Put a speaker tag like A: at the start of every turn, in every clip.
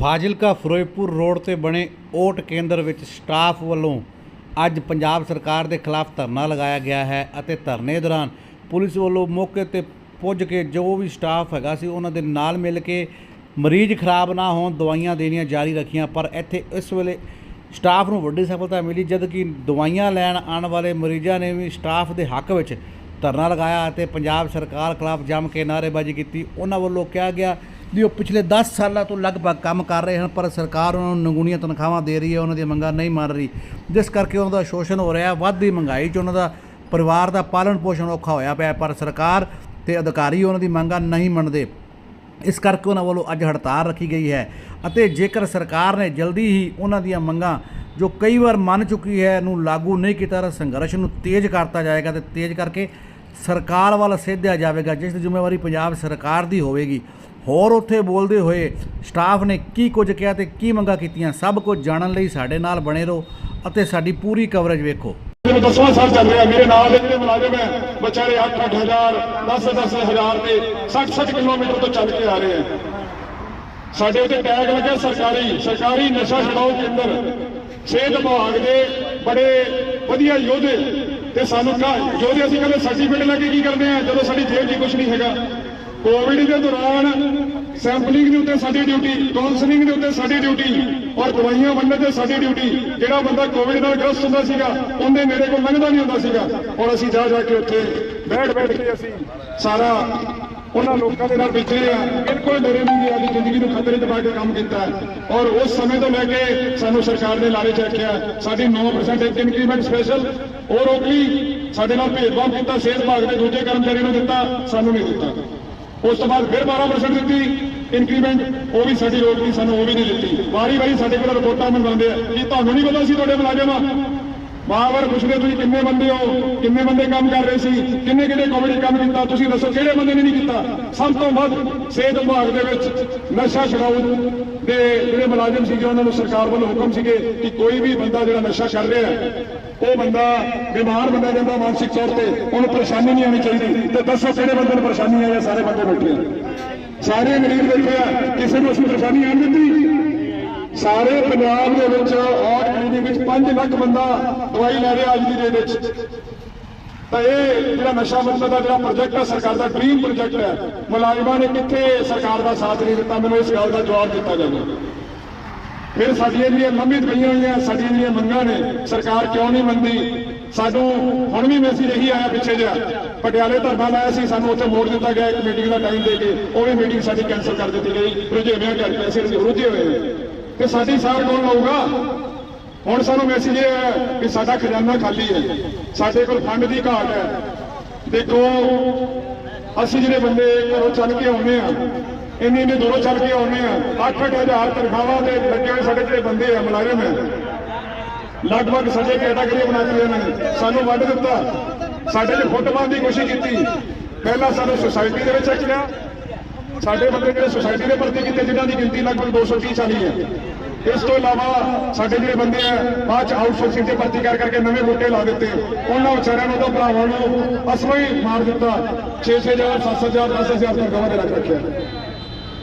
A: Fazilka Firozpur road ਤੇ ਬਣੇ ਓਟ ਕੇਂਦਰ ਵਿੱਚ ਸਟਾਫ ਵੱਲੋਂ ਅੱਜ ਪੰਜਾਬ ਸਰਕਾਰ ਦੇ ਖਿਲਾਫ ਧਰਨਾ ਲਗਾਇਆ ਗਿਆ ਹੈ ਅਤੇ ਧਰਨੇ ਦੌਰਾਨ ਪੁਲਿਸ ਵੱਲੋਂ ਮੌਕੇ ਤੇ ਪੁੱਜ ਕੇ ਜੋ ਵੀ ਸਟਾਫ ਹੈਗਾ ਸੀ ਉਹਨਾਂ ਦੇ ਨਾਲ ਮਿਲ ਕੇ ਮਰੀਜ਼ ਖਰਾਬ ਨਾ ਹੋਣ, ਦਵਾਈਆਂ ਦੇਣੀਆਂ ਜਾਰੀ ਰੱਖੀਆਂ, ਪਰ ਇੱਥੇ ਇਸ ਵੇਲੇ ਸਟਾਫ ਨੂੰ ਵੱਡੀ ਸਫਲਤਾ ਮਿਲੀ ਜਦ ਕਿ ਦਵਾਈਆਂ ਲੈਣ ਆਉਣ ਵਾਲੇ ਮਰੀਜ਼ਾਂ ਨੇ ਵੀ ਸਟਾਫ ਦੇ ਹੱਕ ਵਿੱਚ ਧਰਨਾ ਲਗਾਇਆ ਅਤੇ ਪੰਜਾਬ ਸਰਕਾਰ ਖਿਲਾਫ ਜੰਮ ਕੇ ਨਾਅਰੇਬਾਜ਼ੀ ਕੀਤੀ। ਉਹਨਾਂ ਵੱਲੋਂ ਕਿਹਾ ਗਿਆ ਵੀ ਉਹ ਪਿਛਲੇ 10 ਸਾਲਾਂ ਤੋਂ ਲਗਭਗ ਕੰਮ ਕਰ ਰਹੇ ਹਨ, ਪਰ ਸਰਕਾਰ ਉਹਨਾਂ ਨੂੰ ਨਗੂਣੀਆਂ ਤਨਖਾਹਾਂ ਦੇ ਰਹੀ ਹੈ, ਉਹਨਾਂ ਦੀਆਂ ਮੰਗਾਂ ਨਹੀਂ ਮੰਨ ਰਹੀ। ਜਿਸ ਕਰਕੇ ਉਹਨਾਂ ਦਾ ਸ਼ੋਸ਼ਣ ਹੋ ਰਿਹਾ ਵੱਧਦੀ ਮਹਿੰਗਾਈ 'ਚ ਉਹਨਾਂ ਦਾ ਪਰਿਵਾਰ ਦਾ ਪਾਲਣ ਪੋਸ਼ਣ ਔਖਾ ਹੋਇਆ ਪਿਆ ਪਰ ਸਰਕਾਰ ਤੇ ਅਧਿਕਾਰੀ ਉਹਨਾਂ ਦੀ ਮੰਗਾਂ ਨਹੀਂ ਮੰਨਦੇ। ਇਸ ਕਰਕੇ ਉਹਨਾਂ ਵੱਲੋਂ ਅੱਜ ਹੜਤਾਲ ਰੱਖੀ ਗਈ ਹੈ ਅਤੇ ਜੇਕਰ ਸਰਕਾਰ ਨੇ ਜਲਦੀ ਹੀ ਉਹਨਾਂ ਦੀਆਂ ਮੰਗਾਂ, ਜੋ ਕਈ ਵਾਰ ਮੰਨ ਚੁੱਕੀ ਹੈ, ਨੂੰ ਲਾਗੂ ਨਹੀਂ ਕੀਤਾ ਤਾਂ ਸੰਘਰਸ਼ ਨੂੰ ਤੇਜ਼ ਕਰਤਾ ਜਾਏਗਾ ਤੇ ਤੇਜ਼ ਕਰਕੇ ਸਰਕਾਰ ਵੱਲ ਸੇਧਿਆ ਜਾਵੇਗਾ, ਜਿਸ ਦੀ ਜ਼ਿੰਮੇਵਾਰੀ ਪੰਜਾਬ ਸਰਕਾਰ ਦੀ ਹੋਵੇਗੀ। ਹੋਰ ਉੱਥੇ ਬੋਲਦੇ ਹੋਏ ਸਟਾਫ ਨੇ ਕੀ ਕੁਝ ਕਿਹਾ ਤੇ ਕੀ ਮੰਗਾਂ ਕੀਤੀਆਂ, ਸਭ ਕੁਝ ਜਾਣਨ ਲਈ ਸਾਡੇ ਨਾਲ ਬਣੇ ਰਹੋ ਅਤੇ ਸਾਡੀ ਪੂਰੀ ਕਵਰੇਜ ਵੇਖੋ।
B: ਮੈਨੂੰ ਦਸਵਾਂ ਸਾਲ ਚੱਲ ਰਿਹਾ, ਮੇਰੇ ਨਾਲ ਦੇ ਜਿਹੜੇ ਮੁਲਾਜ਼ਮ ਹੈ, ਵਿਚਾਰੇ 8-8 ਹਜ਼ਾਰ 10-10 ਹਜ਼ਾਰ ਤੇ 60-60 ਕਿਲੋਮੀਟਰ ਤੋਂ ਚੱਲ ਕੇ ਆ ਰਹੇ ਹੈ। ਸਾਡੇ ਉੱਤੇ ਟੈਗ ਲੱਗਿਆ ਸਰਕਾਰੀ ਸਰਕਾਰੀ ਨਸ਼ਾ ਛਡਾਓ ਕੇਂਦਰ। ਸਿਹਤ ਵਿਭਾਗ ਦੇ ਬੜੇ ਵਧੀਆ ਯੋਧੇ ਤੇ ਸਾਨੂੰ ਕਾ ਯੋਧੇ ਅਸੀਂ ਕਹਿੰਦੇ ਸਰਟੀਫਿਕੇਟ ਲੈ ਕੇ ਕੀ ਕਰਦੇ ਆ ਜਦੋਂ ਸਾਡੀ ਜੇਬ 'ਚ ਕੁਝ ਨਹੀਂ ਹੈਗਾ। ਕੋਵਿਡ ਦੇ ਦੌਰਾਨ ਸੈਂਪਲਿੰਗ ਦੇ ਉੱਤੇ ਸਾਡੀ ਡਿਊਟੀ ਕਾਉਂਸਲਿੰਗ ਦੇ ਉੱਤੇ ਸਾਡੀ ਡਿਊਟੀ ਔਰ ਦਵਾਈਆਂ ਵੰਡਣ ਤੇ ਸਾਡੀ ਡਿਊਟੀ। ਜਿਹੜਾ ਬੰਦਾ ਕੋਵਿਡ ਨਾਲ ਗ੍ਰਸਤ ਹੁੰਦਾ ਸੀਗਾ ਉਹਦੇ ਮੇਰੇ ਕੋਲ ਲੰਘਦਾ ਨਹੀਂ ਹੁੰਦਾ ਸੀਗਾ। ਔਰ ਅਸੀਂ ਜਾ ਜਾ ਕੇ ਉੱਥੇ ਬੈਠ ਬੈਠ ਕੇ ਅਸੀਂ ਸਾਰਾ ਉਹਨਾਂ ਲੋਕਾਂ ਦੇ ਨਾਲ ਵਿਚਰੇ ਆ। ਬਿਲਕੁਲ ਡਰੇ ਨਹੀਂ ਗਿਆ ਆਪਣੀ ਜ਼ਿੰਦਗੀ ਨੂੰ ਖਤਰੇ 'ਚ ਪਾ ਕੇ ਕੰਮ ਕੀਤਾ। ਔਰ ਉਸ ਸਮੇਂ ਤੋਂ ਲੈ ਕੇ ਸਾਨੂੰ ਸਰਕਾਰ ਨੇ ਲਾਰੇ 'ਚ ਰੱਖਿਆ ਸਾਡੀ 9% ਇੱਕ ਇਨਕਰੀਮੈਂਟ ਸਪੈਸ਼ਲ ਉਹ ਰੋਕ ਸਾਡੇ ਨਾਲ ਭੇਦਭਾਵ ਕੀਤਾ, ਸਿਹਤ ਵਿਭਾਗ ਦੇ ਦੂਜੇ ਕਰਮਚਾਰੀਆਂ ਨੂੰ ਦਿੱਤਾ, ਸਾਨੂੰ ਨਹੀਂ ਦਿੱਤਾ। ਉਸ ਤੋਂ ਬਾਅਦ ਫਿਰ 12% ਦਿੱਤੀ ਇਨਕਰੀਮੈਂਟ ਉਹ ਵੀ ਸਾਡੀ ਰੋਕ ਨਹੀਂ, ਸਾਨੂੰ ਉਹ ਵੀ ਨਹੀਂ ਦਿੱਤੀ। ਵਾਰੀ ਵਾਰੀ ਸਾਡੇ ਕੋਲ ਰਿਪੋਰਟਾਂ ਮੰਗਵਾਉਂਦੇ ਆ, ਕਿ ਤੁਹਾਨੂੰ ਨਹੀਂ ਪਤਾ ਸੀ ਤੁਹਾਡੇ ਮੁਲਾਜ਼ਮ? ਆ ਬਾਰ-ਬਾਰ ਪੁੱਛਦੇ, ਤੁਸੀਂ ਕਿੰਨੇ ਬੰਦੇ ਹੋ? ਕਿੰਨੇ ਬੰਦੇ ਕੰਮ ਕਰ ਰਹੇ ਸੀ? ਕਿੰਨੇ ਕਿੰਨੇ ਕੋਵਿਡ ਕੰਮ ਕੀਤਾ? ਤੁਸੀਂ ਦੱਸੋ, ਕਿਹੜੇ ਬੰਦੇ ਨੇ ਨਹੀਂ ਕੀਤਾ? ਸਭ ਤੋਂ ਵੱਧ ਸਿਹਤ ਵਿਭਾਗ ਦੇ ਵਿੱਚ ਨਸ਼ਾ ਛਡਾਊ ਦੇ ਜਿਹੜੇ ਮੁਲਾਜ਼ਮ ਸੀਗੇ, ਉਹਨਾਂ ਨੂੰ ਸਰਕਾਰ ਵੱਲੋਂ ਹੁਕਮ ਸੀਗੇ ਕਿ ਕੋਈ ਵੀ ਬੰਦਾ ਜਿਹੜਾ ਨਸ਼ਾ ਕਰ ਰਿਹਾ ਹੈ, ਉਹ ਬੰਦਾ ਬਿਮਾਰ ਬੰਦਾ ਜਾਂਦਾ ਮਾਨਸਿਕ ਤੌਰ ਤੇ, ਉਹਨੂੰ ਪਰੇਸ਼ਾਨੀ ਨਹੀਂ ਆਉਣੀ ਚਾਹੀਦੀ। ਤੇ ਦੱਸੋ ਕਿਹੜੇ ਬੰਦੇ ਨੂੰ ਪਰੇਸ਼ਾਨੀ ਆਈ ਹੈ, ਸਾਰੇ ਬੰਦੇ ਬੈਠੇ ਆ। ਸਾਰੇ ਮਰੀਜ਼ ਬੈਠੇ ਆ, ਕਿਸੇ ਨੂੰ ਅਸੀਂ ਪਰੇਸ਼ਾਨੀ ਆਉਣ ਦਿੱਤੀ? ਸਾਰੇ ਪੰਜਾਬ ਦੇ ਵਿੱਚ ਔਰ ਕਲੀਨਿਕ ਵਿੱਚ 5 ਲੱਖ ਬੰਦਾ ਦਵਾਈ ਲੈ ਰਿਹਾ ਅੱਜ ਦੀ ਡੇਟ ਵਿੱਚ। ਤਾਂ ਇਹ ਜਿਹੜਾ ਨਸ਼ਾ ਮੁਕਤ ਦਾ ਜਿਹੜਾ ਪ੍ਰੋਜੈਕਟ ਹੈ ਸਰਕਾਰ ਦਾ ਡ੍ਰੀਮ ਪ੍ਰੋਜੈਕਟ ਹੈ, ਮੁਲਾਜ਼ਮਾਂ ਨੇ ਕਿੱਥੇ ਸਰਕਾਰ ਦਾ ਸਾਥ ਨਹੀਂ ਦਿੱਤਾ? ਮੈਨੂੰ ਇਸ ਗੱਲ ਦਾ ਜਵਾਬ ਦਿੱਤਾ ਜਾਵੇ। ਫਿਰ ਸਾਡੀਆਂ ਜਿਹੜੀਆਂ ਲੰਬਿਤ ਪਈਆਂ ਹੋਈਆਂ, ਸਾਡੀਆਂ ਜਿਹੜੀਆਂ ਮੰਗਾਂ ਨੇ, ਸਰਕਾਰ ਕਿਉਂ ਨਹੀਂ ਮੰਨਦੀ? ਸਾਨੂੰ ਹੁਣ ਵੀ ਮੈਸੇਜ ਇਹੀ ਆਇਆ ਪਿੱਛੇ ਜਿਹਾ, ਪਟਿਆਲੇ ਧਰਨਾ ਲਾਇਆ ਸੀ, ਸਾਨੂੰ ਉੱਥੇ ਮੋੜ ਦਿੱਤਾ ਗਿਆ, ਇੱਕ ਮੀਟਿੰਗ ਦਾ ਟਾਈਮ ਦੇ ਕੇ, ਉਹ ਵੀ ਮੀਟਿੰਗ ਸਾਡੀ ਕੈਨਸਲ ਕਰ ਦਿੱਤੀ ਗਈ, ਰੁਝੇਵਿਆਂ ਕਰਕੇ, ਅਸੀਂ ਰੁਝੇ ਹੋਏ ਹਾਂ। ਤੇ ਸਾਡੀ ਸਾਰ ਕੌਣ ਲਊਗਾ? ਹੁਣ ਸਾਨੂੰ ਮੈਸੇਜ ਇਹ ਹੈ ਕਿ ਸਾਡਾ ਖਜ਼ਾਨਾ ਖਾਲੀ ਹੈ। ਸਾਡੇ ਕੋਲ ਫੰਡ ਦੀ ਘਾਟ ਹੈ। ਦੇਖੋ, ਅਸੀਂ ਜਿਹੜੇ ਬੰਦੇ ਘਰੋਂ ਚੱਲ ਕੇ ਆਉਂਦੇ ਆ ਇੰਨੇ ਇੰਨੇ ਦੂਰੋਂ ਚੱਲ ਕੇ ਆਉਂਦੇ ਆ 8-8 ਹਜ਼ਾਰ ਤਨਖਾਹਾਂ ਤੇ ਲੱਗੇ ਹੋਏ ਸਾਡੇ ਜਿਹੜੇ ਬੰਦੇ ਆ, ਮੁਲਾਜ਼ਮ ਹੈ। ਲਗਭਗ ਸਾਡੇ ਕੈਟਾਗਰੀ ਬਣਾ ਦਿੱਤੀ ਇਹਨਾਂ ਨੇ। ਸਾਨੂੰ ਵੰਡ ਦਿੱਤਾ। ਸਾਡੇ ਲਈ ਫੁੱਟ ਪਾਉਣ ਦੀ ਕੋਸ਼ਿਸ਼ ਕੀਤੀ। ਪਹਿਲਾਂ ਸਾਨੂੰ ਸੁਸਾਇਟੀ ਦੇ ਵਿੱਚ ਰੱਖਿਆ। ਸਾਡੇ ਬੰਦੇ ਜਿਹੜੇ ਸੁਸਾਇਟੀ ਦੇ ਭਰਤੀ ਕੀਤੇ, ਜਿਨ੍ਹਾਂ ਦੀ ਗਿਣਤੀ ਲਗਭਗ 230 ਚਾਲੀ ਹੈ। ਇਸ ਤੋਂ ਇਲਾਵਾ ਸਾਡੇ ਜਿਹੜੇ ਬੰਦੇ ਆ, ਬਾਅਦ ਚ ਆਊਟਸੋਰਸਿੰਗ ਤੇ ਭਰਤੀ ਕਰ ਕਰਕੇ ਨਵੇਂ ਬੂਟੇ ਲਾ ਦਿੱਤੇ। ਉਹਨਾਂ ਵਿਚਾਰਿਆਂ ਨੂੰ ਤਾਂ ਭਰਾਵਾਂ ਨੂੰ ਅਸਮਾ ਹੀ ਮਾਰ ਦਿੱਤਾ। 6-6000 7-7000 10000 ਤਨਖਾਹਾਂ ਦੇ ਰੱਖ ਰੱਖਿਆ।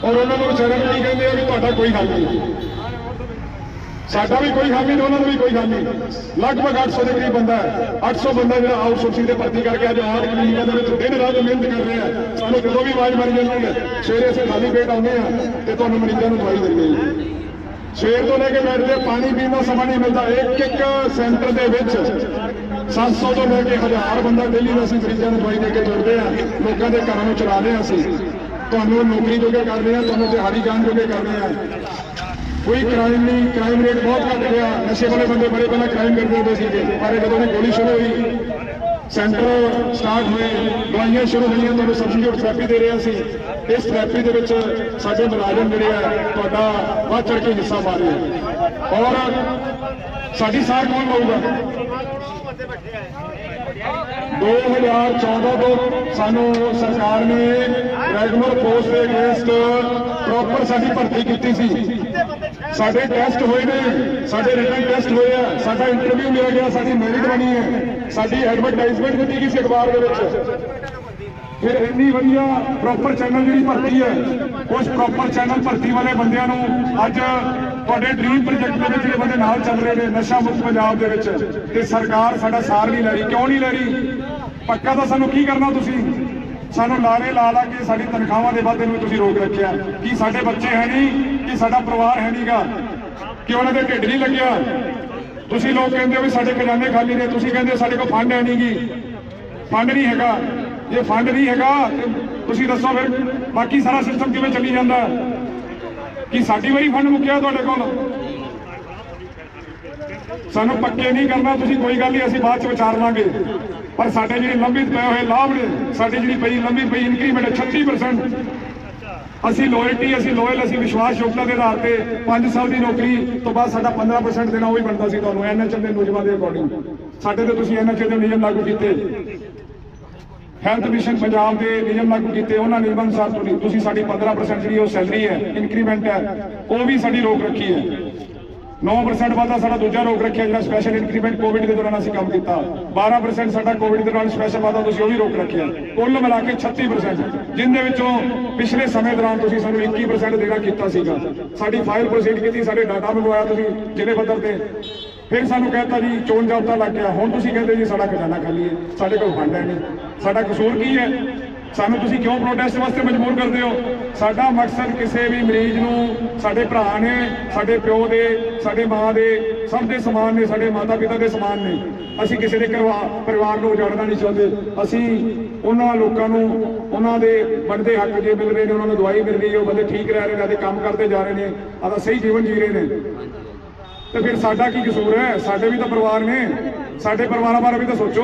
B: ਔਰ ਉਹਨਾਂ ਨੂੰ ਵਿਚਾਰਿਆਂ ਨੂੰ ਕੀ ਕਹਿੰਦੇ ਆ ਵੀ ਤੁਹਾਡਾ ਕੋਈ ਹੱਲ ਨਹੀਂ। ਸਾਡਾ ਵੀ ਕੋਈ ਹਾਮੀ ਨਹੀਂ ਉਹਨਾਂ ਨੂੰ ਵੀ ਕੋਈ ਹੱਲ ਨਹੀਂ। ਲਗਭਗ 800 ਦੇ ਕਰੀਬ ਬੰਦਾ ਹੈ। 800 ਬੰਦਾ ਜਿਹੜਾ ਆਊਟਸੋਰਸਿੰਗ ਤੇ ਭਰਤੀ ਕਰਕੇ ਅੱਜ ਆਰ ਕਲੀਨਿਕਾਂ ਦੇ ਵਿੱਚ ਦਿਨ ਰਾਤ ਮਿਹਨਤ ਕਰ ਰਿਹਾ ਹੈ। ਸਾਨੂੰ ਜਦੋਂ ਵੀ ਆਵਾਜ਼ ਮਾਰੀ ਜਾਂਦੀ ਹੈ, ਸਵੇਰੇ ਅਸੀਂ ਖਾਲੀ ਪੇਟ ਆਉਂਦੇ ਆ ਤੇ ਤੁਹਾਨੂੰ ਮਰੀਜ਼ਾਂ ਨੂੰ ਦਵਾਈ ਦਿੰਦੇ ਹਾਂ ਸਵੇਰ ਤੋਂ ਲੈ ਕੇ ਬੈਠਦੇ ਹਾਂ, ਪਾਣੀ ਪੀਣ ਦਾ ਸਮਾਂ ਨਹੀਂ ਮਿਲਦਾ। ਇੱਕ ਇੱਕ ਸੈਂਟਰ ਦੇ ਵਿੱਚ 700 ਤੋਂ ਲੈ ਕੇ 1000 ਬੰਦਾ ਡੇਲੀ ਦਾ ਅਸੀਂ ਮਰੀਜ਼ਾਂ ਨੂੰ ਦਵਾਈ ਦੇ ਕੇ ਜੁੜਦੇ ਆ ਲੋਕਾਂ ਦੇ ਘਰਾਂ ਨੂੰ ਚਲਾਉਂਦੇ ਆ ਅਸੀਂ। ਤੁਹਾਨੂੰ ਨੌਕਰੀ ਜੋਗੇ ਕਰਦੇ ਆ ਤੁਹਾਨੂੰ ਦਿਹਾੜੀ ਜਾਣ ਜੋਗੇ ਕਰਦੇ ਆ ਕੋਈ ਕ੍ਰਾਈਮ ਨਹੀਂ ਕ੍ਰਾਈਮ ਰੇਟ ਬਹੁਤ ਘਟ ਗਿਆ। ਨਸ਼ੇ ਵਾਲੇ ਬੰਦੇ ਬੜੇ ਪਹਿਲਾਂ ਕ੍ਰਾਈਮ ਕਰਦੇ ਹੁੰਦੇ ਸੀਗੇ ਪਰ ਜਦੋਂ ਦੀ ਗੋਲੀ ਸ਼ੁਰੂ ਹੋਈ ਸੈਂਟਰ ਸਟਾਰਟ ਹੋਏ ਦਵਾਈਆਂ ਸ਼ੁਰੂ ਹੋਈਆਂ ਤੁਹਾਨੂੰ ਸਬਸਿਡੀਟ ਥੈਰੇਪੀ ਦੇ ਰਿਹਾ ਸੀ ਇਸ ਥੈਰੇਪੀ ਦੇ ਵਿੱਚ ਸਾਡੇ ਮੁਲਾਜ਼ਮ ਜਿਹੜੇ ਆ, ਤੁਹਾਡਾ ਵੱਧ ਚੜ ਕੇ ਹਿੱਸਾ ਪਾ ਰਹੇ ਆ ਔਰ ਸਾਡੀ ਸਾਰ ਕੌਣ ਲਊਗਾ? 2014 ਤੋਂ ਸਾਨੂੰ ਸਰਕਾਰ ਨੇ ਰੈਗੂਲਰ ਪੋਸਟ ਦੇ ਅਗੇਂਸਟ ਪ੍ਰੋਪਰ ਸਾਡੀ ਭਰਤੀ ਕੀਤੀ ਸੀ। ਸਾਡੇ ਟੈਸਟ ਹੋਏ ਨੇ, ਸਾਡੇ ਰਿਟਨ ਟੈਸਟ ਹੋਏ ਆ, ਸਾਡਾ ਇੰਟਰਵਿਊ ਲਿਆ ਗਿਆ, ਸਾਡੀ ਮੈਰਿਟ ਬਣੀ ਹੈ। ਸਾਡੀ ਐਡਵਰਟਾਈਜ਼ਮੈਂਟ ਦਿੱਤੀ ਗਈ ਸੀ ਅਖਬਾਰ ਦੇ ਵਿੱਚ। ਫਿਰ ਇੰਨੀ ਵਧੀਆ ਪ੍ਰੋਪਰ ਚੈਨਲ ਜਿਹੜੀ ਭਰਤੀ ਹੈ, ਉਸ ਪ੍ਰੋਪਰ ਚੈਨਲ ਭਰਤੀ ਵਾਲੇ ਬੰਦਿਆਂ ਨੂੰ ਅੱਜ ਤੁਹਾਡੇ ਡ੍ਰੀਮ ਪ੍ਰੋਜੈਕਟ ਦੇ ਵਿੱਚ ਜਿਹੜੇ ਬੰਦੇ ਨਾਲ ਚੱਲ ਰਹੇ ਨੇ, ਨਸ਼ਾ ਮੁਕਤ ਪੰਜਾਬ ਦੇ ਵਿੱਚ, ਤੇ ਸਰਕਾਰ ਸਾਡਾ ਸਾਰ ਨਹੀਂ ਲੈ ਰਹੀ। ਕਿਉਂ ਨਹੀਂ ਲੈ ਰਹੀ? ਪੱਕਾ ਤਾਂ ਸਾਨੂੰ ਕੀ ਕਰਨਾ ਤੁਸੀਂ? ਸਾਨੂੰ ਲਾਰੇ ਲਾ ਲਾ ਕੇ ਸਾਡੀ ਤਨਖਾਹਾਂ ਦੇ ਵਾਧੇ ਨੂੰ ਤੁਸੀਂ ਰੋਕ ਰੱਖਿਆ। ਕਿ ਸਾਡੇ ਬੱਚੇ ਹੈ ਨਹੀਂ? ਕਿ ਸਾਡਾ ਪਰਿਵਾਰ ਹੈ ਨਹੀਂਗਾ? ਕਿ ਉਹਨਾਂ ਦੇ ਢਿੱਡ ਨਹੀਂ ਲੱਗਿਆ? ਤੁਸੀਂ ਲੋਕ ਕਹਿੰਦੇ ਹੋ ਵੀ ਸਾਡੇ ਖਜ਼ਾਨੇ ਖਾਲੀ ਨੇ, ਤੁਸੀਂ ਕਹਿੰਦੇ ਹੋ ਸਾਡੇ ਕੋਲ ਫੰਡ ਹੈ ਨਹੀਂਗੀ। ਫੰਡ ਨਹੀਂ ਹੈਗਾ। ਜੇ ਫੰਡ ਨਹੀਂ ਹੈਗਾ ਤੁਸੀਂ ਦੱਸੋ ਫਿਰ, ਬਾਕੀ ਸਾਰਾ ਸਿਸਟਮ ਕਿਵੇਂ ਚੱਲੀ ਜਾਂਦਾ? ਕਿ ਸਾਡੀ ਵਾਰੀ ਫੰਡ ਮੁੱਕਿਆ ਤੁਹਾਡੇ ਕੋਲ? ਸਾਨੂੰ ਪੱਕੇ ਨਹੀਂ ਕਰਨਾ, ਤੁਸੀਂ ਕੋਈ ਗੱਲ ਨਹੀਂ, ਅਸੀਂ ਬਾਅਦ ਚ ਵਿਚਾਰ ਲਾਂਗੇ। ਪਰ ਸਾਡੇ ਜਿਹੜੇ ਲੰਬਿਤ ਪਏ ਹੋਏ ਲਾਭ ਨੇ, ਸਾਡੀ ਜਿਹੜੀ ਪਈ, ਲੰਬੀ ਪਈ ਇਨਕਰੀਮੈਂਟ 36% ਅਸੀਂ ਲੋਇਲਟੀ ਅਸੀਂ ਲੋਇਲ ਅਸੀਂ ਵਿਸ਼ਵਾਸ ਵਿਸ਼ਵਾਸਯੋਗਤਾ ਦੇ ਆਧਾਰ ਤੇ 5 ਸਾਲ ਦੀ ਨੌਕਰੀ ਤੋਂ ਬਾਅਦ ਸਾਡਾ 15% ਦੇਣਾ ਉਹ ਵੀ ਬਣਦਾ ਸੀ ਤੁਹਾਨੂੰ ਐਨਐਚਐਮ ਦੇ ਨਿਯਮਾਂ ਦੇ ਅਕੋਰਡਿੰਗ ਸਾਡੇ ਤੇ ਤੁਸੀਂ ਐਨਐਚਐਮ ਦੇ ਨਿਯਮ ਲਾਗੂ ਕੀਤੇ। ਹੈਲਥ ਮਿਸ਼ਨ ਪੰਜਾਬ ਦੇ ਨਿਯਮ ਲਾਗੂ ਕੀਤੇ, ਉਹਨਾਂ ਨਿਯਮਾਂ ਅਨੁਸਾਰ ਤੁਸੀਂ- ਤੁਸੀਂ ਸਾਡੀ 15% ਜਿਹੜੀ ਉਹ ਸੈਲਰੀ ਹੈ ਇਨਕਰੀਮੈਂਟ ਹੈ, ਉਹ ਵੀ ਸਾਡੀ ਰੋਕ ਰੱਖੀ ਹੈ। 9% ਵਾਧਾ ਸਾਡਾ ਦੂਜਾ ਰੋਕ ਰੱਖਿਆ ਜਿਹੜਾ ਸਪੈਸ਼ਲ ਇਨਕਰੀਮੈਂਟ ਕੋਵਿਡ ਦੇ ਦੌਰਾਨ ਅਸੀਂ ਕੰਮ ਕੀਤਾ। 12% ਸਾਡਾ ਕੋਵਿਡ ਦੇ ਦੌਰਾਨ ਸਪੈਸ਼ਲ ਵਾਧਾ, ਤੁਸੀਂ ਉਹ ਵੀ ਰੋਕ ਰੱਖਿਆ। ਕੁੱਲ ਮਿਲਾ ਕੇ 36% ਜਿੰਦੇ ਵਿੱਚੋਂ ਪਿਛਲੇ ਸਮੇਂ ਦੌਰਾਨ ਤੁਸੀਂ ਸਾਨੂੰ 21% ਦੇਣਾ ਕੀਤਾ ਸੀਗਾ। ਸਾਡੀ ਫਾਈਲ ਪ੍ਰੋਸੀਡ ਕੀਤੀ, ਸਾਡੇ ਡਾਟਾ ਮੰਗਵਾਇਆ ਤੁਸੀਂ ਜ਼ਿਲ੍ਹੇ ਪੱਧਰ ਤੇ। ਫਿਰ ਸਾਨੂੰ ਕਹਿਤਾ ਜੀ ਚੋਣ ਜਾਬਤਾ ਲੱਗ ਗਿਆ। ਹੁਣ ਤੁਸੀਂ ਕਹਿੰਦੇ ਜੀ, ਸਾਡਾ ਖਜ਼ਾਨਾ ਖਾਲੀ ਹੈ, ਸਾਡੇ ਕੋਲ ਫੰਡ ਹੈ ਨਹੀਂ। ਸਾਡਾ ਕਸੂਰ ਕੀ ਹੈ? ਸਾਨੂੰ ਤੁਸੀਂ ਕਿਉਂ ਪ੍ਰੋਟੈਸਟ ਵਾਸਤੇ ਮਜਬੂਰ ਕਰਦੇ ਹੋ? ਸਾਡਾ ਮਕਸਦ ਕਿਸੇ ਵੀ ਮਰੀਜ਼ ਨੂੰ, ਸਾਡੇ ਭਰਾ ਨੇ, ਸਾਡੇ ਪਿਓ ਦੇ, ਸਾਡੇ ਮਾਂ ਦੇ, ਸਭ ਦੇ ਸਮਾਨ ਨੇ, ਸਾਡੇ ਮਾਤਾ ਪਿਤਾ ਦੇ ਸਮਾਨ ਨੇ। ਅਸੀਂ ਕਿਸੇ ਦੇ ਕਰਵਾ- ਪਰਿਵਾਰ ਨੂੰ ਉਜਾੜਨਾ ਨਹੀਂ ਚਾਹੁੰਦੇ। ਅਸੀਂ ਉਹਨਾਂ ਲੋਕਾਂ ਨੂੰ, ਉਹਨਾਂ ਦੇ ਬਣਦੇ ਹੱਕ ਜੇ ਮਿਲ ਰਹੇ ਨੇ, ਉਹਨਾਂ ਨੂੰ ਦਵਾਈ ਮਿਲ ਰਹੀ ਹੈ, ਉਹ ਬੰਦੇ ਠੀਕ ਰਹਿ ਰਹੇ ਨੇ ਅਤੇ ਕੰਮ ਕਰਦੇ ਜਾ ਰਹੇ ਨੇ ਆਦਾ ਸਹੀ ਜੀਵਨ ਜੀ ਰਹੇ ਨੇ। ਤੇ ਫਿਰ ਸਾਡਾ ਕੀ ਕਸੂਰ ਹੈ? ਸਾਡੇ ਵੀ ਤਾਂ ਪਰਿਵਾਰ ਨੇ। ਸਾਡੇ ਪਰਿਵਾਰਾਂ ਬਾਰੇ ਵੀ ਤਾਂ ਸੋਚੋ।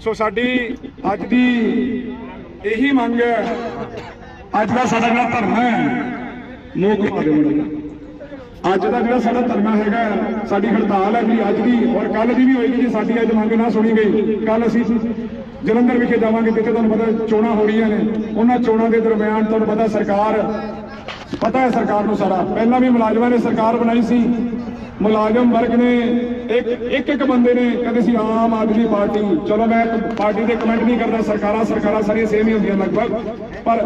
B: ਸੋ ਸਾਡੀ ਅੱਜ ਦੀ ਇਹੀ ਮੰਗ ਹੈ, ਅੱਜ ਦਾ ਸਾਡਾ ਜਿਹੜਾ ਧਰਨਾ ਹੈ ਮੂੰਹ ਘੁਮਾ ਦੇ ਮੁੰਡਾ ਅੱਜ ਦਾ ਜਿਹੜਾ ਸਾਡਾ ਧਰਨਾ ਹੈਗਾ, ਸਾਡੀ ਹੜਤਾਲ ਹੈ ਜੀ ਅੱਜ ਦੀ ਔਰ ਕੱਲ ਦੀ ਵੀ ਹੋਏਗੀ ਜੀ ਸਾਡੀ ਅੱਜ ਮੰਗ ਨਾ ਸੁਣੀ ਗਈ। ਕੱਲ ਅਸੀਂ ਜਲੰਧਰ ਵਿਖੇ ਜਾਵਾਂਗੇ, ਜਿੱਥੇ ਤੁਹਾਨੂੰ ਪਤਾ ਚੋਣਾਂ ਹੋ ਰਹੀਆਂ ਨੇ। ਉਹਨਾਂ ਚੋਣਾਂ ਦੇ ਦਰਮਿਆਨ ਤੁਹਾਨੂੰ ਪਤਾ ਸਰਕਾਰ, ਪਤਾ ਹੈ ਸਰਕਾਰ ਨੂੰ ਸਾਰਾ। ਪਹਿਲਾਂ ਵੀ ਮੁਲਾਜ਼ਮਾਂ ਨੇ ਸਰਕਾਰ ਬਣਾਈ ਸੀ। ਮੁਲਾਜ਼ਮ ਵਰਗ ਨੇ ਇੱਕ ਇੱਕ ਇੱਕ ਬੰਦੇ ਨੇ ਕਹਿੰਦੇ ਸੀ ਆਮ ਆਦਮੀ ਪਾਰਟੀ, ਚਲੋ ਮੈਂ ਪਾਰਟੀ ਦੇ ਕਮੈਂਟ ਨਹੀਂ ਕਰਦਾ, ਸਰਕਾਰਾਂ ਸਰਕਾਰਾਂ ਸਾਰੀਆਂ ਸੇਮ ਹੀ ਹੁੰਦੀਆਂ ਲਗਭਗ, ਪਰ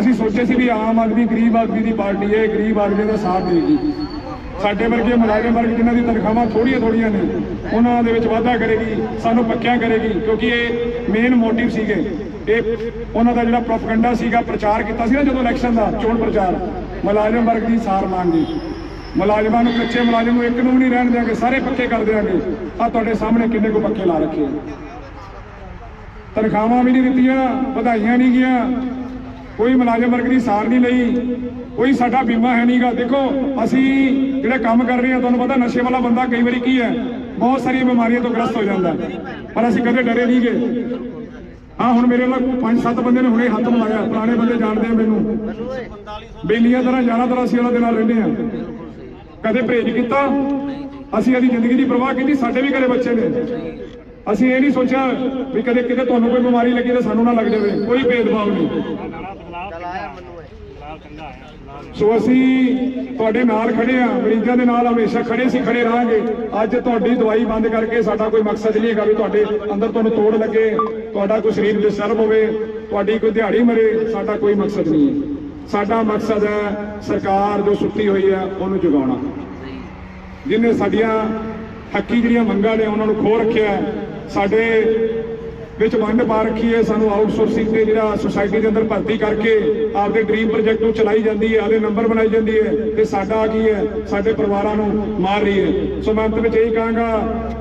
B: ਅਸੀਂ ਸੋਚੇ ਸੀ ਵੀ ਆਮ ਆਦਮੀ, ਗਰੀਬ ਆਦਮੀ ਦੀ ਪਾਰਟੀ ਹੈ, ਗਰੀਬ ਆਦਮੀ ਦਾ ਸਾਥ ਦੇਗੀ। ਸਾਡੇ ਵਰਗੇ ਮੁਲਾਜ਼ਮ ਵਰਗ ਜਿਨ੍ਹਾਂ ਦੀ ਤਨਖਾਹਾਂ ਥੋੜੀਆਂ ਥੋੜੀਆਂ ਨੇ, ਉਹਨਾਂ ਦੇ ਵਿੱਚ ਵਾਧਾ ਕਰੇਗੀ, ਸਾਨੂੰ ਪੱਕਿਆ ਕਰੇਗੀ, ਕਿਉਂਕਿ ਇਹ ਮੇਨ ਮੋਟਿਵ ਸੀਗੇ। ਇਹ ਉਹਨਾਂ ਦਾ ਜਿਹੜਾ ਪ੍ਰੋਪਗੈਂਡਾ ਸੀਗਾ, ਪ੍ਰਚਾਰ ਕੀਤਾ ਸੀ ਨਾ ਜਦੋਂ ਇਲੈਕਸ਼ਨ ਦਾ, ਚੋਣ ਪ੍ਰਚਾਰ, ਮੁਲਾਜ਼ਮ ਵਰਗ ਦੀ ਸਾਰ ਮੰਗੀ ਮੁਲਾਜ਼ਮਾਂ ਨੂੰ ਕੱਚੇ ਮੁਲਾਜ਼ਮ ਨੂੰ ਇੱਕ ਨੂੰ ਵੀ ਨਹੀਂ ਰਹਿਣ ਦਿਆਂਗੇ, ਸਾਰੇ ਪੱਕੇ ਕਰ ਦਿਆਂਗੇ। ਆ ਤੁਹਾਡੇ ਸਾਹਮਣੇ ਕਿੰਨੇ ਕੋ ਪੱਕੇ ਲਾ ਰੱਖੇ ਤਨਖਾਹਾਂ ਵੀ ਨਹੀਂ ਦਿੱਤੀਆਂ, ਵਧਾਈਆਂ ਨਹੀਂ ਗਿਆ ਕੋਈ ਮੁਲਾਜ਼ਮ ਵਰਗ ਦੀ ਸਾਰ ਨਹੀਂ ਲਈ। ਕੋਈ ਸਾਡਾ ਬੀਮਾ ਹੈ ਨਹੀਂਗਾ ਦੇਖੋ, ਅਸੀਂ ਜਿਹੜੇ ਕੰਮ ਕਰ ਰਹੇ ਹਾਂ, ਤੁਹਾਨੂੰ ਪਤਾ ਨਸ਼ੇ ਵਾਲਾ ਬੰਦਾ ਕਈ ਵਾਰੀ ਕੀ ਹੈ? ਬਹੁਤ ਸਾਰੀਆਂ ਬਿਮਾਰੀਆਂ ਤੋਂ ਗ੍ਰਸਤ ਹੋ ਜਾਂਦਾ। ਪਰ ਅਸੀਂ ਕਦੇ ਡਰੇ ਨਹੀਂ ਗਏ ਹਾਂ, ਹੁਣ ਮੇਰੇ ਨਾਲ ਪੰਜ ਸੱਤ ਬੰਦੇ ਨੇ ਹੁਣੇ ਹੱਥ ਮਿਲਾਇਆ। ਪੁਰਾਣੇ ਬੰਦੇ ਜਾਣਦੇ ਆ ਮੈਨੂੰ। ਬੇਲੀਆਂ ਤਰ੍ਹਾਂ, ਯਾਰਾਂ ਤਰ੍ਹਾਂ ਅਸੀਂ ਉਹਨਾਂ ਦੇ ਨਾਲ ਰਹਿੰਦੇ ਆ ਕਦੇ ਪਰਹੇਜ ਕੀਤਾ? ਅਸੀਂ ਇਹਦੀ ਜ਼ਿੰਦਗੀ ਦੀ ਪਰਵਾਹ ਕੀਤੀ? ਸਾਡੇ ਵੀ ਘਰੇ ਬੱਚੇ ਨੇ। ਅਸੀਂ ਇਹ ਨਹੀਂ ਸੋਚਿਆ ਵੀ ਕਦੇ ਕਿਤੇ ਤੁਹਾਨੂੰ ਕੋਈ ਬਿਮਾਰੀ ਲੱਗੀ ਤਾਂ ਸਾਨੂੰ ਨਾ ਲੱਗ ਜਾਵੇ। ਕੋਈ ਭੇਦਭਾਵ ਨਹੀਂ। ਸੋ ਅਸੀਂ ਤੁਹਾਡੇ ਨਾਲ ਖੜੇ ਆ ਮਰੀਜ਼ਾਂ ਦੇ ਨਾਲ ਹਮੇਸ਼ਾ ਖੜੇ ਸੀ, ਖੜੇ ਰਹਾਂਗੇ। ਅੱਜ ਤੁਹਾਡੀ ਦਵਾਈ ਬੰਦ ਕਰਕੇ ਸਾਡਾ ਕੋਈ ਮਕਸਦ ਨਹੀਂ ਹੈਗਾ ਵੀ ਤੁਹਾਡੇ ਅੰਦਰ ਤੁਹਾਨੂੰ ਤੋੜ ਲੱਗੇ, ਤੁਹਾਡਾ ਕੋਈ ਸਰੀਰ ਡਿਸਟਰਬ ਹੋਵੇ, ਤੁਹਾਡੀ ਕੋਈ ਦਿਹਾੜੀ ਮਰੇ, ਸਾਡਾ ਕੋਈ ਮਕਸਦ ਨਹੀਂ ਹੈ। ਸਾਡਾ ਮਕਸਦ ਹੈ ਸਰਕਾਰ ਜੋ ਸੁੱਤੀ ਹੋਈ ਹੈ ਉਹਨੂੰ ਜਗਾਉਣਾ। ਜਿਨੇ ਸਾਡੀਆਂ ਹੱਕੀ ਜਿਹੜੀਆਂ ਮੰਗਾਂ ਨੇ ਉਹਨਾਂ ਨੂੰ ਖੋ ਰੱਖਿਆ ਸਾਡੇ ਵਿੱਚ ਵੰਡ ਪਾ ਰੱਖੀ ਹੈ, ਸਾਨੂੰ ਆਊਟਸੋਰਸਿੰਗ ਤੇ ਜਿਹੜਾ ਸੁਸਾਇਟੀ ਦੇ ਅੰਦਰ ਭਰਤੀ ਕਰਕੇ ਆਪਦੇ ਡ੍ਰੀਮ ਪ੍ਰੋਜੈਕਟ ਨੂੰ ਚਲਾਈ ਜਾਂਦੀ ਹੈ ਆਪਦੇ ਨੰਬਰ ਬਣਾਈ ਜਾਂਦੀ ਹੈ ਤੇ ਸਾਡਾ ਕੀ ਹੈ, ਸਾਡੇ ਪਰਿਵਾਰਾਂ ਨੂੰ ਮਾਰ ਰਹੀ ਹੈ। ਸੋ ਮੈਂ ਅੰਤ ਵਿੱਚ ਇਹੀ ਕਹਾਂਗਾ,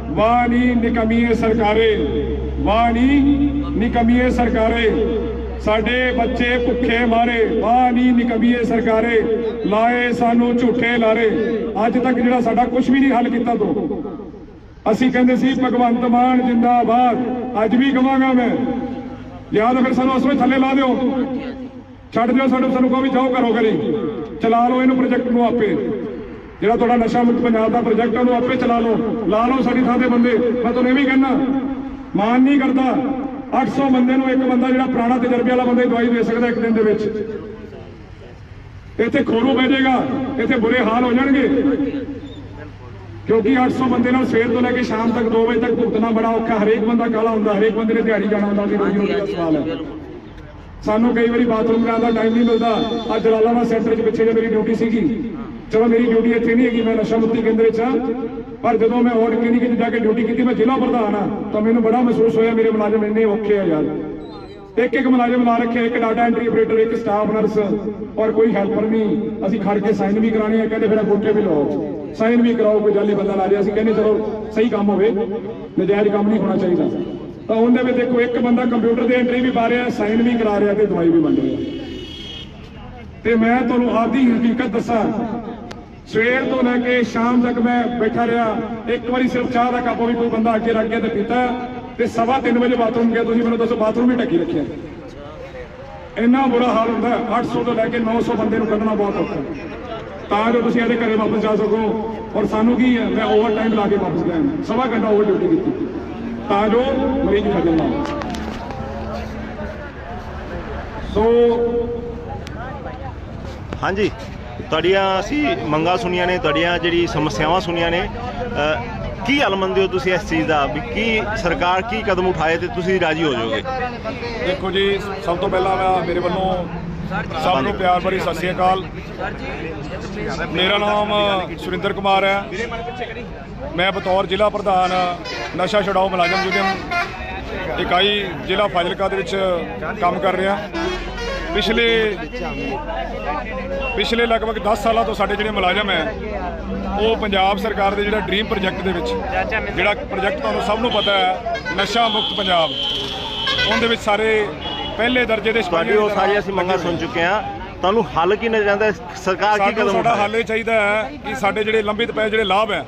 B: ਵਾਹ ਨੀ ਨਿਕਮੀਏ ਸਰਕਾਰੇ, ਵਾਹ ਨੀ ਨਿਕਮੀਏ ਸਰਕਾਰੇ। ਸਾਡੇ ਬੱਚੇ ਭੁੱਖੇ ਮਾਰੇ ਵਾਹ ਨੀ ਨਿਕਮੀਏ ਸਰਕਾਰੇ, ਲਾਏ ਸਾਨੂੰ ਝੂਠੇ ਲਾਰੇ। ਅੱਜ ਤੱਕ ਜਿਹੜਾ ਸਾਡਾ ਕੁਝ ਵੀ ਨਹੀਂ ਹੱਲ ਕੀਤਾ ਤੂੰ। ਅਸੀਂ ਕਹਿੰਦੇ ਸੀ, ਭਗਵੰਤ ਮਾਨ ਜਿੰਦਾਬਾਦ। ਅੱਜ ਵੀ ਕਵਾਂਗਾ ਮੈਂ। ਯਾਦ ਫਿਰ ਸਾਨੂੰ ਉਸ ਵੇਲੇ ਥੱਲੇ ਲਾ ਦਿਓ। ਛੱਡ ਦਿਓ ਸਾਨੂੰ ਸਾਨੂੰ ਕਹੋ ਵੀ ਜਾਓ ਕਰੋ ਘਰੀ। ਚਲਾ ਲਓ ਇਹਨੂੰ ਪ੍ਰੋਜੈਕਟ ਨੂੰ ਆਪੇ। ਜਿਹੜਾ ਤੁਹਾਡਾ ਨਸ਼ਾ ਮੁਕਤ ਪੰਜਾਬ ਦਾ ਪ੍ਰੋਜੈਕਟ ਉਹਨੂੰ ਆਪੇ ਚਲਾ ਲਓ। ਲਾ ਲਓ ਸਾਡੀ ਥਾਂ ਦੇ ਬੰਦੇ। ਮੈਂ ਤੁਹਾਨੂੰ ਇਹ ਵੀ ਕਹਿਣਾ ਮਾਨ ਨਹੀਂ ਕਰਦਾ। 800 ਬੰਦੇ ਨੂੰ ਇੱਕ ਬੰਦਾ ਜਿਹੜਾ ਪੁਰਾਣਾ ਤਜਰਬੇ ਵਾਲਾ ਬੰਦਾ ਹੀ ਦਵਾਈ ਦੇ ਸਕਦਾ ਇੱਕ ਦਿਨ ਦੇ ਵਿੱਚ। ਇੱਥੇ ਖੋਰੂ ਬਹਿ ਜਾਏਗਾ ਇੱਥੇ ਬੁਰੇ ਹਾਲ ਹੋ ਜਾਣਗੇ। ਕਿਉਂਕਿ 800 ਬੰਦੇ ਨਾਲ ਸਵੇਰ ਤੋਂ ਲੈ ਕੇ ਸ਼ਾਮ ਤੱਕ 2 ਵਜੇ ਤੱਕ ਭੁਗਤਣਾ ਬੜਾ ਔਖਾ ਹਰੇਕ ਬੰਦਾ ਕਾਲਾ ਹੁੰਦਾ ਹਰੇਕ ਬੰਦੇ ਨੇ ਦਿਹਾੜੀ ਜਾਣਾ ਹੁੰਦਾ ਉਹਦੀ ਰੋਜੀ ਰੋਟੀ ਦਾ ਸਵਾਲ ਹੈ। ਸਾਨੂੰ ਕਈ ਵਾਰੀ ਬਾਥਰੂਮ ਜਾਣ ਦਾ ਟਾਈਮ ਨਹੀਂ ਮਿਲਦਾ। ਅੱਜ ਜਲਾਲਾਬਾਦ ਸੈਂਟਰ 'ਚ ਪਿੱਛੇ ਜੇ ਮੇਰੀ ਡਿਊਟੀ ਸੀਗੀ ਚਲੋ ਮੇਰੀ ਡਿਊਟੀ ਇੱਥੇ ਨਹੀਂ ਹੈਗੀ, ਮੈਂ ਨਸ਼ਾ ਮੁਕਤੀ ਕੇਂਦਰ 'ਚ ਹਾਂ। ਪਰ ਜਦੋਂ ਮੈਂ ਔਰ ਕਲੀਨਿਕ 'ਚ ਜਾ ਕੇ ਡਿਊਟੀ ਕੀਤੀ, ਮੈਂ ਜ਼ਿਲ੍ਹਾ ਪ੍ਰਧਾਨ ਆ ਤਾਂ ਮੈਨੂੰ ਬੜਾ ਮਹਿਸੂਸ ਹੋਇਆ, ਮੇਰੇ ਮੁਲਾਜ਼ਮ ਇੰਨੇ ਔਖੇ ਆ ਯਾਰ। ਇੱਕ ਇੱਕ ਮੁਲਾਜ਼ਮ ਲਾ ਰੱਖਿਆ, ਇੱਕ ਡਾਟਾ ਐਂਟਰੀ ਆਪਰੇਟਰ ਇੱਕ ਸਟਾਫ ਨਰਸ ਔਰ ਕੋਈ ਹੈਲਪਰ ਨਹੀਂ। ਅਸੀਂ ਖੜ ਕੇ ਸਾਈਨ ਵੀ ਕਰਾਣੇ ਆ, ਕਹਿੰਦੇ ਫਿਰ ਅੰਗੂਠੇ ਵੀ ਲਾਓ। ਸਾਈਨ ਵੀ ਕਰਾਓ, ਕੋਈ ਜਾਲੀ ਬੰਦਾ ਲਾ ਰਿਹਾ ਅਸੀਂ ਕਹਿੰਦੇ ਚਲੋ, ਸਹੀ ਕੰਮ ਹੋਵੇ। ਨਜਾਇਜ਼ ਕੰਮ ਨਹੀਂ ਹੋਣਾ ਚਾਹੀਦਾ। ਤਾਂ ਉਹਦੇ ਵਿੱਚ ਦੇਖੋ, ਇੱਕ ਬੰਦਾ ਕੰਪਿਊਟਰ ਤੇ ਐਂਟਰੀ ਵੀ ਪਾ ਰਿਹਾ ਸਾਈਨ ਵੀ ਕਰਾ ਰਿਹਾ ਤੇ ਦਵਾਈ ਵੀ ਵੰਡ ਰਿਹਾ। ਤੇ ਮੈਂ ਤੁਹਾਨੂੰ ਆਪਦੀ ਹਕੀਕਤ ਦੱਸਾਂ ਸਵੇਰ ਤੋਂ ਲੈ ਕੇ ਸ਼ਾਮ ਤੱਕ ਮੈਂ ਬੈਠਾ ਰਿਹਾ। ਇੱਕ ਵਾਰੀ ਸਿਰਫ ਚਾਹ ਦਾ ਕੱਪ ਵੀ ਕੋਈ ਬੰਦਾ ਅੱਗੇ ਰੱਖ ਗਿਆ ਤੇ ਪੀਤਾ। ਤੇ ਸਵਾ ਤਿੰਨ ਵਜੇ ਬਾਥਰੂਮ ਗਿਆ। ਤੁਸੀਂ ਮੈਨੂੰ ਦੱਸੋ ਬਾਥਰੂਮ ਵੀ ਢੱਕੀ ਰੱਖਿਆ। ਇੰਨਾ ਬੁਰਾ ਹਾਲ ਹੁੰਦਾ ਹੈ, 800 ਤੋਂ ਲੈ ਕੇ 900 ਬੰਦੇ ਨੂੰ ਕੱਢਣਾ ਬਹੁਤ ਔਖਾ ਤਾਂ ਜੋ ਤੁਸੀਂ ਇਹਦੇ ਘਰੇ ਵਾਪਸ ਜਾ ਸਕੋ। ਔਰ ਸਾਨੂੰ ਕੀ ਹੈ ਮੈਂ ਓਵਰ ਟਾਈਮ ਲਾ ਕੇ ਵਾਪਸ ਗਿਆ। ਸਵਾ ਘੰਟਾ ਓਵਰ ਡਿਊਟੀ ਕੀਤੀ। ਤਾਂ ਜੋ ਮਰੀਜ਼ ਖਜਲ ਨਾ ਹੋਵੇ। ਸੋ
C: ਹਾਂਜੀ। ਤੁਹਾਡੀਆਂ ਅਸੀਂ ਮੰਗਾਂ ਸੁਣੀਆਂ ਨੇ ਤੁਹਾਡੀਆਂ ਜਿਹੜੀ ਸਮੱਸਿਆਵਾਂ ਸੁਣੀਆਂ ਨੇ। ਕੀ ਹੱਲ ਮੰਨਦੇ ਹੋ ਤੁਸੀਂ ਇਸ ਚੀਜ਼ ਦਾ? ਵੀ ਕੀ ਸਰਕਾਰ ਕੀ ਕਦਮ ਉਠਾਏ ਤੇ ਤੁਸੀਂ ਰਾਜੀ ਹੋ ਜਾਓਗੇ?
B: ਦੇਖੋ ਜੀ, ਸਭ ਤੋਂ ਪਹਿਲਾਂ ਮੈਂ ਮੇਰੇ ਵੱਲੋਂ ਸਭ ਨੂੰ ਪਿਆਰ ਭਰੀ ਸਤਿ ਸ੍ਰੀ ਅਕਾਲ। ਮੇਰਾ ਨਾਮ ਸੁਰਿੰਦਰ ਕੁਮਾਰ ਹੈ। ਮੈਂ ਬਤੌਰ ਜ਼ਿਲ੍ਹਾ ਪ੍ਰਧਾਨ ਨਸ਼ਾ ਛਡਾਓ ਮੁਲਾਜ਼ਮ ਯੂਨੀਅਨ ਇਕਾਈ ਜ਼ਿਲ੍ਹਾ ਫਾਜ਼ਿਲਕਾ ਦੇ ਵਿੱਚ ਕੰਮ ਕਰ ਰਿਹਾ। ਪਿਛਲੇ ਪਿਛਲੇ ਲਗਭਗ 10 ਸਾਲਾਂ ਤੋਂ ਸਾਡੇ ਜਿਹੜੇ ਮੁਲਾਜ਼ਮ ਹੈ ਉਹ ਪੰਜਾਬ ਸਰਕਾਰ ਦੇ ਜਿਹੜਾ ਡ੍ਰੀਮ ਪ੍ਰੋਜੈਕਟ ਦੇ ਵਿੱਚ ਜਿਹੜਾ ਪ੍ਰੋਜੈਕਟ ਤੁਹਾਨੂੰ ਸਭ ਨੂੰ ਪਤਾ ਹੈ ਨਸ਼ਾ ਮੁਕਤ ਪੰਜਾਬ। ਉਹਦੇ ਵਿੱਚ ਸਾਰੇ ਪਹਿਲੇ ਦਰਜੇ ਦੇ
C: ਤੁਹਾਡੀ ਉਹ ਸਾਰੀ ਅਸੀਂ ਮੰਗਾਂ ਸੁਣ ਚੁੱਕੇ ਹਾਂ। ਤੁਹਾਨੂੰ ਹੱਲ ਕੀ ਨਜ਼ਰ ਆਉਂਦਾ? ਸਰਕਾਰ ਕੀ ਕਦਮ ਉਠਾਏ
B: ਹੱਲ ਇਹ ਚਾਹੀਦਾ ਹੈ ਕਿ ਸਾਡੇ ਜਿਹੜੇ ਲੰਬਿਤ ਪਏ ਜਿਹੜੇ ਲਾਭ ਹੈ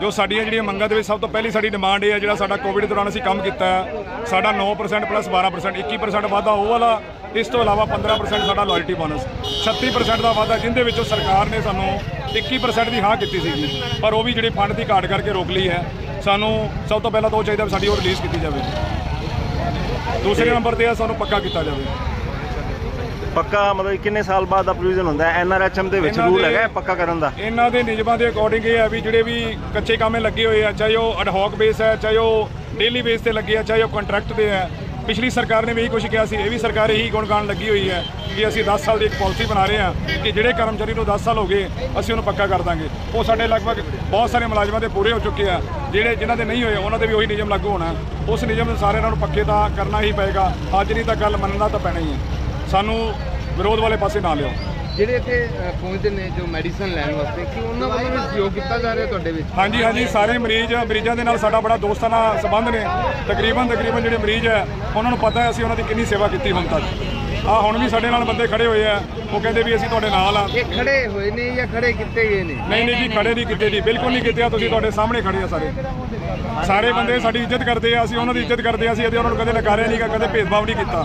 B: ਜੋ ਸਾਡੀਆਂ ਜਿਹੜੀਆਂ ਮੰਗਾਂ ਦੇ ਵਿੱਚ ਸਭ ਤੋਂ ਪਹਿਲੀ ਸਾਡੀ ਡਿਮਾਂਡ ਇਹ ਹੈ, ਜਿਹੜਾ ਸਾਡਾ ਕੋਵਿਡ ਦੌਰਾਨ ਅਸੀਂ ਕੰਮ ਕੀਤਾ ਹੈ, ਸਾਡਾ 9% ਪਲੱਸ 12% 21% ਵਾਧਾ ਉਹ ਵਾਲਾ, ਇਸ ਤੋਂ ਇਲਾਵਾ 15% ਸਾਡਾ ਲਾਇਲਟੀ ਬੋਨਸ 36% ਦਾ ਵਾਧਾ ਜਿੰਦੇ ਵਿੱਚੋਂ ਸਰਕਾਰ ਨੇ ਸਾਨੂੰ 21% ਦੀ ਹਾਂ ਕੀਤੀ ਸੀਗੀ, ਪਰ ਉਹ ਵੀ ਜਿਹੜੇ ਫੰਡ ਦੀ ਘਾਟ ਕਰਕੇ ਰੋਕ ਲਈ ਹੈ, ਸਾਨੂੰ ਸਭ ਤੋਂ ਪਹਿਲਾਂ ਤਾਂ ਉਹ ਚਾਹੀਦਾ ਵੀ ਸਾਡੀ ਉਹ ਰਿਲੀਜ਼ ਕੀਤੀ ਜਾਵੇ। ਦੂਸਰੇ ਨੰਬਰ ਤੇ ਆ, ਸਾਨੂੰ ਪੱਕਾ ਕੀਤਾ ਜਾਵੇ।
C: ਪੱਕਾ ਮਤਲਬ ਕਿੰਨੇ ਸਾਲ ਬਾਅਦ ਦਾ ਪ੍ਰੋਵੀਜ਼ਨ ਹੁੰਦਾ ਹੈ? ਐਨਆਰਐਚਐਮ ਦੇ ਵਿੱਚ
B: ਇਹਨਾਂ
C: ਰੂਲ
B: ਦੇ-
C: ਹੈਗਾ ਹੈ ਪੱਕਾ ਕਰਨ ਦਾ?
B: ਇਹਨਾਂ ਦੇ ਨਿਯਮਾਂ ਦੇ ਅਕੋਰਡਿੰਗ ਇਹ ਹੈ ਵੀ ਜਿਹੜੇ ਵੀ ਕੱਚੇ ਕਾਮੇ ਲੱਗੇ ਹੋਏ ਆ ਚਾਹੇ ਉਹ ਅਡਹੌਕ ਬੇਸ ਹੈ ਚਾਹੇ ਉਹ ਡੇਲੀ ਬੇਸ ਤੇ ਲੱਗੇ ਆ ਚਾਹੇ ਉਹ ਕੰਟਰੈਕਟ ਤੇ ਹੈ ਪਿਛਲੀ ਸਰਕਾਰ ਨੇ ਵੀ ਇਹੀ ਕੁਝ ਕਿਹਾ ਸੀ ਇਹ ਵੀ ਸਰਕਾਰ ਇਹੀ ਗੁਣਗਾਨ ਲੱਗੀ ਹੋਈ ਹੈ ਕਿ ਅਸੀਂ 10 ਸਾਲ ਦੀ ਇੱਕ ਪਾਲਿਸੀ ਬਣਾ ਰਹੇ ਹਾਂ ਕਿ ਜਿਹੜੇ ਕਰਮਚਾਰੀ ਨੂੰ 10 ਸਾਲ ਹੋ ਗਏ ਅਸੀਂ ਉਹਨੂੰ ਪੱਕਾ ਕਰ ਦਾਂਗੇ। ਉਹ ਸਾਡੇ ਲਗਭਗ ਬਹੁਤ ਸਾਰੇ ਮੁਲਾਜ਼ਮਾਂ ਦੇ ਪੂਰੇ ਹੋ ਚੁੱਕੇ ਆ ਜਿਹੜੇ ਜਿਨ੍ਹਾਂ ਦੇ ਨਹੀਂ ਹੋਏ ਉਹਨਾਂ ਦੇ ਵੀ ਉਹੀ ਨਿਯਮ ਲਾਗੂ ਹੋਣਾ। ਉਸ ਨਿਯਮ ਦੇ ਸਾਰਿਆਂ ਨੂੰ ਪੱਕੇ ਤਾਂ ਕਰਨਾ ਹੀ ਪਏਗਾ ਅੱਜ ਨਹੀਂ ਤਾਂ ਕੱਲ ਮੰਨਣਾ ਤਾਂ ਪੈਣਾ ਹੀ ਹੈ। ਸਾਨੂੰ ਵਿਰੋਧ ਵਾਲੇ ਪਾਸੇ ਨਾ ਲਿਓ
D: ਜਿਹੜੇ ਇੱਥੇ ਅ, ਪਹੁੰਚਦੇ ਨੇ ਜੋ ਮੈਡੀਸਨ ਲੈਣ ਵਾਸਤੇ ਕਿ ਉਹਨਾਂ ਵੱਲੋਂ ਵੀ ਸਹਿਯੋਗ ਕੀਤਾ ਜਾ ਰਿਹਾ ਤੁਹਾਡੇ ਵਿੱਚ?
B: ਹਾਂਜੀ ਹਾਂਜੀ ਸਾਰੇ ਮਰੀਜ਼ ਮਰੀਜ਼ਾਂ ਦੇ ਨਾਲ ਸਾਡਾ ਬੜਾ ਦੋਸਤਾਨਾ ਸੰਬੰਧ ਨੇ। ਤਕਰੀਬਨ ਤਕਰੀਬਨ ਜਿਹੜੇ ਮਰੀਜ਼ ਹੈ ਉਹਨਾਂ ਨੂੰ ਪਤਾ ਹੈ ਅਸੀਂ ਉਹਨਾਂ ਦੀ ਕਿੰਨੀ ਸੇਵਾ ਕੀਤੀ ਹੁਣ ਤੱਕ। ਆ ਹੁਣ ਵੀ ਸਾਡੇ ਨਾਲ ਬੰਦੇ ਖੜੇ ਹੋਏ ਆ। ਉਹ ਕਹਿੰਦੇ ਵੀ ਅਸੀਂ ਤੁਹਾਡੇ ਨਾਲ ਆ।
D: ਇਹ ਖੜੇ ਹੋਏ ਨੇ ਜਾਂ ਖੜੇ ਕੀਤੇ ਗਏ ਨੇ?
B: ਨਹੀਂ ਨਹੀਂ ਜੀ ਖੜੇ ਨਹੀਂ ਕੀਤੇ ਜੀ ਬਿਲਕੁਲ ਨਹੀਂ ਕੀਤੇ ਆ। ਤੁਸੀਂ ਤੁਹਾਡੇ ਸਾਹਮਣੇ ਖੜੇ ਆ ਸਾਰੇ। ਸਾਰੇ ਬੰਦੇ ਸਾਡੀ ਇੱਜ਼ਤ ਕਰਦੇ ਆ ਅਸੀਂ ਉਹਨਾਂ ਦੀ ਇੱਜ਼ਤ ਕਰਦੇ ਆ ਅਸੀਂ ਇਹਦੇ ਉਹਨਾਂ ਨੂੰ ਕਦੇ ਨਕਾਰਿਆ ਨਹੀਂਗਾ ਕਦੇ ਭੇਦਭਾਵ ਨਹੀਂ ਕੀਤਾ।